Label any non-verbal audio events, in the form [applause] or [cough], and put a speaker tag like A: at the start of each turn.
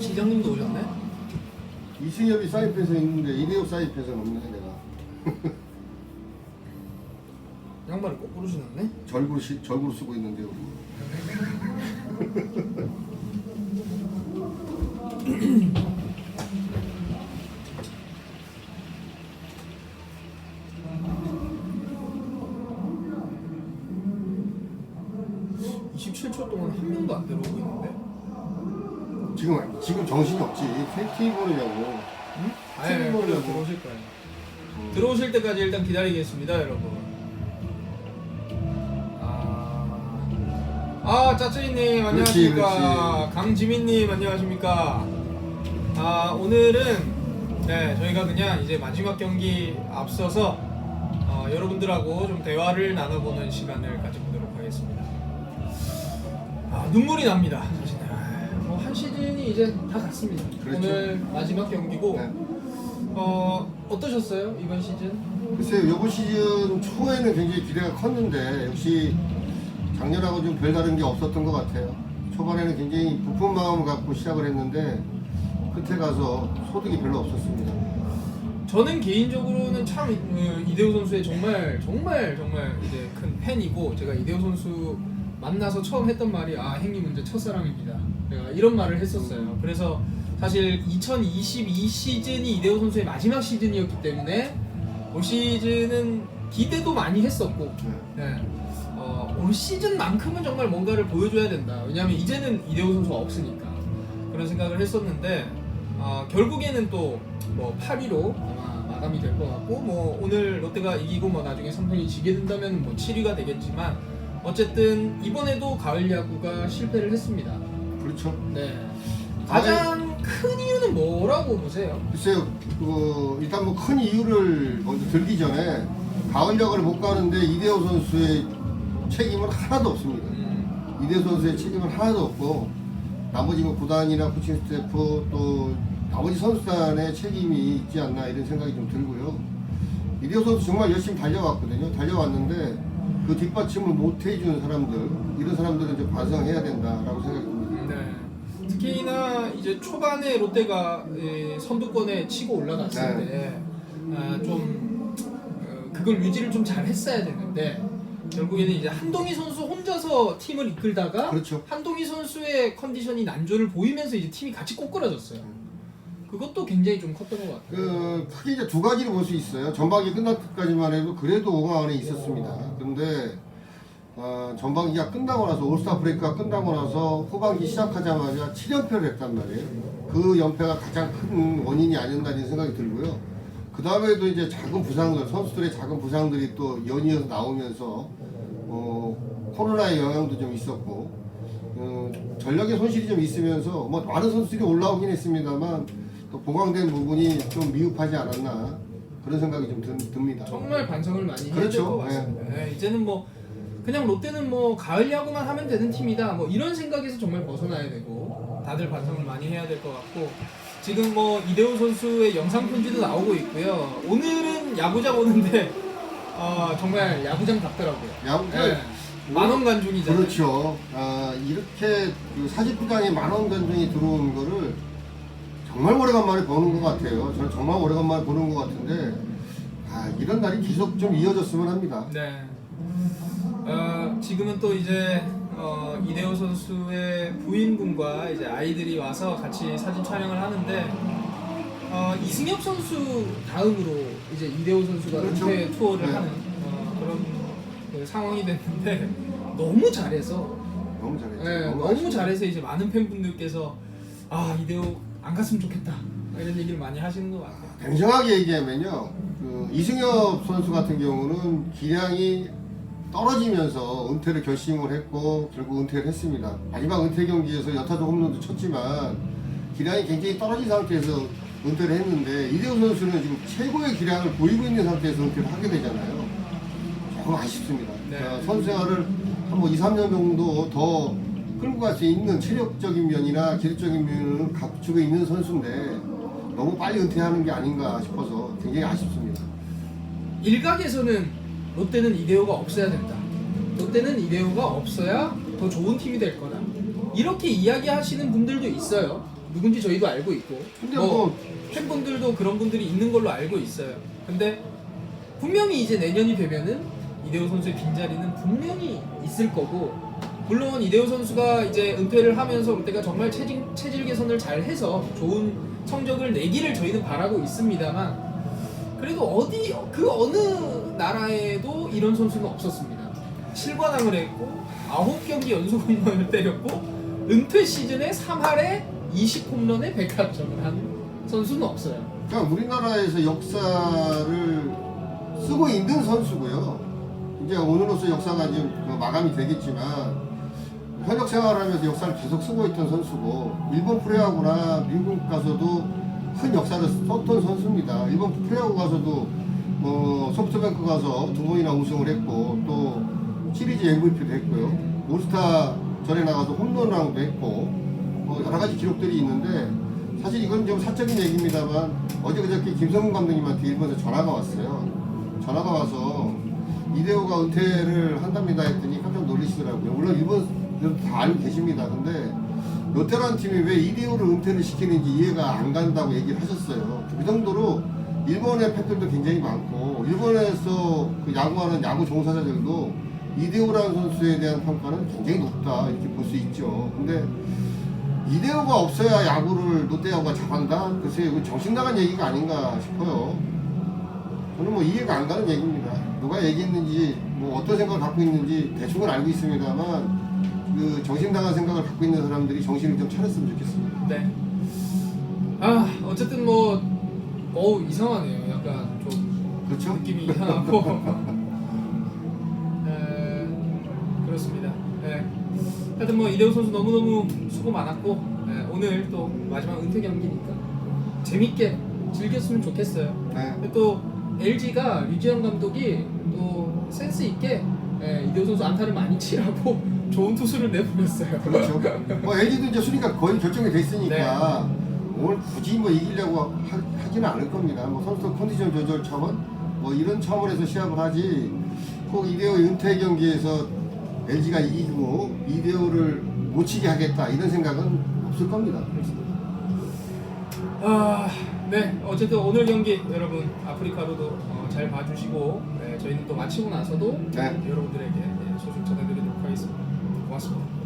A: 시장님도 오셨네?
B: 이승엽이 사이펜에 있는데 이대호 사이펜은 없네 내가 [laughs]
A: 양말을 거꾸로 신었네?
B: 절구로 시, 절구로 쓰고 있는데 우리
A: 음. 27초 동안 한 명도 안 들어오고 있는데?
B: 지금 지금 정신이 없지 보느냐고
A: 응?
B: TV
A: 아예
B: 보려고.
A: 들어오실 거예요. 들어오실 때까지 일단 기다리겠습니다, 여러분. 아, 아 짜쯔이님 안녕하십니까?
B: 그렇지.
A: 강지민님 안녕하십니까? 아 오늘은 네 저희가 그냥 이제 마지막 경기 앞서서 어, 여러분들하고 좀 대화를 나눠보는 시간을 가져보도록 하겠습니다. 아 눈물이 납니다. 한 시즌이 이제 다 갔습니다.
B: 그렇죠.
A: 오늘 마지막 경기고
B: 네.
A: 어 어떠셨어요 이번 시즌?
B: 글쎄요 이번 시즌 초에는 굉장히 기대가 컸는데 역시 작년하고 좀 별다른 게 없었던 것 같아요 초반에는 굉장히 부푼 마음을 갖고 시작을 했는데 끝에 가서 소득이 별로 없었습니다
A: 저는 개인적으로는 참 어, 이대호 선수의 정말 정말 정말 이제 큰 팬이고 제가 이대호 선수 만나서 처음 했던 말이 아 형님은 이제 첫사랑입니다. 제가 이런 말을 했었어요. 그래서 사실 2022 시즌이 이대호 선수의 마지막 시즌이었기 때문에 올 시즌은 기대도 많이 했었고
B: 네.
A: 네. 어, 올 시즌만큼은 정말 뭔가를 보여줘야 된다. 왜냐하면 이제는 이대호 선수가 없으니까 그런 생각을 했었는데 어, 결국에는 또 뭐 8위로 아마 마감이 될 것 같고 뭐 오늘 롯데가 이기고 뭐 나중에 삼성이 지게 된다면 뭐 7위가 되겠지만 어쨌든 이번에도 가을 야구가 실패를 했습니다.
B: 그렇죠
A: 네. 가장 큰 이유는 뭐라고 보세요?
B: 글쎄요 그 일단 뭐 큰 이유를 먼저 들기 전에 가을야구를 못 가는데 이대호 선수의 책임은 하나도 없습니다
A: 음,
B: 이대호 선수의 책임은 하나도 없고 나머지 뭐 구단이나 코칭 스태프 또 나머지 선수단의 책임이 있지 않나 이런 생각이 좀 들고요. 이대호 선수 정말 열심히 달려왔거든요. 달려왔는데 그 뒷받침을 못 해준 사람들 이런 사람들은 좀 반성해야 된다라고 생각이 듭니다.
A: 네. 특히나 이제 초반에 롯데가 에, 선두권에 치고 올라갔을
B: 네.
A: 때, 아, 좀 어, 그걸 유지를 좀 잘 했어야 되는데 결국에는 이제 한동희 선수 혼자서 팀을 이끌다가
B: 그렇죠.
A: 한동희 선수의 컨디션이 난조를 보이면서 이제 팀이 같이 꼬꾸라졌어요. 그것도 굉장히 좀 컸던 것 같아요.
B: 그 크게 이제 두 가지로 볼수 있어요. 전반기 끝날 때까지만 해도 그래도 5강 안에 있었습니다. 그런데 어, 전반기가 끝나고 나서 올스타 브레이크가 끝나고 나서 후반기 시작하자마자 7연패를 했단 말이에요. 그 연패가 가장 큰 원인이 아니었나는 생각이 들고요. 그 다음에도 이제 작은 부상들, 선수들의 작은 부상들이 또 연이어서 나오면서 어, 코로나의 영향도 좀 있었고 어, 전력의 손실이 좀 있으면서 뭐 많은 선수들이 올라오긴 했습니다만 또 보강된 부분이 좀 미흡하지 않았나 그런 생각이 좀 듭, 듭니다.
A: 정말 반성을 많이 해야
B: 그렇죠.
A: 될것 같습니다. 네, 이제는 뭐 그냥 롯데는 뭐 가을 야구만 하면 되는 팀이다. 뭐 이런 생각에서 정말 벗어나야 되고 다들 반성을 많이 해야 될 것 같고 지금 뭐 이대호 선수의 영상 편지도 나오고 있고요. 오늘은 야구장 오는데 어, 정말 야구장 같더라고요.
B: 야구장
A: 네. 만원 관중이잖아요.
B: 그렇죠. 아, 이렇게 그 사직구장에 만원 관중이 들어오는 거를 정말 오래간만에 보는 것 같아요. 저는 정말 오래간만에 보는 것 같은데 아, 이런 날이 계속 좀 이어졌으면 합니다.
A: 네. 어, 지금은 또 이제 어, 이대호 선수의 부인분과 이제 아이들이 와서 같이 사진 촬영을 하는데 어, 이승엽 선수 다음으로 이제 이대호 선수가
B: 그렇죠.
A: 은퇴 투어를
B: 네.
A: 하는 어, 그런 그 상황이 됐는데 너무 잘해서
B: 너무 잘했죠.
A: 네, 너무
B: 아쉽습니다.
A: 잘해서 이제 많은 팬분들께서 아 이대호 안 갔으면 좋겠다 이런 얘기를 많이 하시는 것 같아요.
B: 냉정하게 얘기하면요, 그 이승엽 선수 같은 경우는 기량이 떨어지면서 은퇴를 결심을 했고 결국 은퇴를 했습니다. 마지막 은퇴 경기에서 여타적 홈런도 쳤지만 기량이 굉장히 떨어진 상태에서 은퇴를 했는데 이대호 선수는 지금 최고의 기량을 보이고 있는 상태에서 은퇴를 하게 되잖아요. 조금 아쉽습니다.
A: 네.
B: 자, 선수 생활을 한뭐 2, 3년 정도 더 끌고 갈 수 있는 체력적인 면이나 기술적인 면을 갖추고 있는 선수인데 너무 빨리 은퇴하는 게 아닌가 싶어서 굉장히 아쉽습니다.
A: 일각에서는 롯데는 이대호가 없어야 된다. 롯데는 이대호가 없어야 더 좋은 팀이 될 거다. 이렇게 이야기하시는 분들도 있어요. 누군지 저희도 알고 있고
B: 근데
A: 뭐
B: 뭐
A: 팬분들도 그런 분들이 있는 걸로 알고 있어요. 근데 분명히 이제 내년이 되면은 이대호 선수의 빈자리는 분명히 있을 거고 물론 이대호 선수가 이제 은퇴를 하면서 롯데가 정말 체질, 체질 개선을 잘 해서 좋은 성적을 내기를 저희는 바라고 있습니다만 그래도 어디 그 어느 나라에도 이런 선수는 없었습니다. 7관왕을 했고 9경기 연속 홈런을 때렸고 은퇴 시즌에 3할에 20홈런에 100타점을 한 선수는 없어요.
B: 그러니까 우리나라에서 역사를 쓰고 있는 선수고요. 이제 오늘로서 역사가 지금 그 마감이 되겠지만 현역 생활하면서 역사를 계속 쓰고 있던 선수고 일본 프로야구나 미국 가서도 큰 역사를 썼던 선수입니다. 일본 프로야구 가서도 뭐 소프트뱅크 가서 두 번이나 우승을 했고 또 시리즈 MVP도 했고요. 올스타 전에 나가서 홈런왕도 했고 뭐 여러 가지 기록들이 있는데 사실 이건 좀 사적인 얘기입니다만 어제 그저께 김성훈 감독님한테 일본에서 전화가 왔어요. 전화가 와서 이대호가 은퇴를 한답니다 했더니 깜짝 놀라시더라고요. 물론 일본 에도 다 알고 계십니다. 근데 롯데라는 팀이 왜 이대호를 은퇴를 시키는지 이해가 안 간다고 얘기를 하셨어요. 그 정도로 일본의 팬들도 굉장히 많고 일본에서 그 야구하는 야구 종사자들도 이대호라는 선수에 대한 평가는 굉장히 높다 이렇게 볼 수 있죠. 근데 이대호가 없어야 야구를 롯데야구가 잘한다? 글쎄 이거 정신 나간 얘기가 아닌가 싶어요. 저는 뭐 이해가 안 가는 얘기입니다. 누가 얘기했는지 뭐 어떤 생각을 갖고 있는지 대충은 알고 있습니다만 그 정신 나간 생각을 갖고 있는 사람들이 정신을 좀 차렸으면 좋겠습니다.
A: 네. 아 어쨌든 뭐 어우 이상하네요. 약간 좀
B: 그렇죠?
A: 느낌이 이상하고 에, [laughs] 그렇습니다. 네. 하여튼 뭐 이대호 선수 너무 너무 수고 많았고 예, 오늘 또 마지막 은퇴 경기니까 재밌게 즐겼으면 좋겠어요.
B: 네.
A: 근데 또 LG가 류지영 감독이 또 센스 있게 예, 이대호 선수 안타를 많이 치라고 좋은 투수를 내보냈어요.
B: 그렇죠. 뭐 LG도 이제 순위가 거의 결정이 됐으니까 오늘 굳이 뭐 이기려고 하, 하지는 않을 겁니다. 뭐 선수 컨디션 조절 차원 뭐 이런 차원에서 시합을 하지 꼭 이대호 은퇴 경기에서 LG가 이기고 이대호를 못 치게 하겠다 이런 생각은 없을 겁니다.
A: 아, 네. 어쨌든 오늘 경기 여러분 아프리카로도 어, 잘 봐주시고 네, 저희는 또 마치고 나서도
B: 네.
A: 여러분들에게 네, 소식 전해드리도록 하겠습니다. 고맙습니다.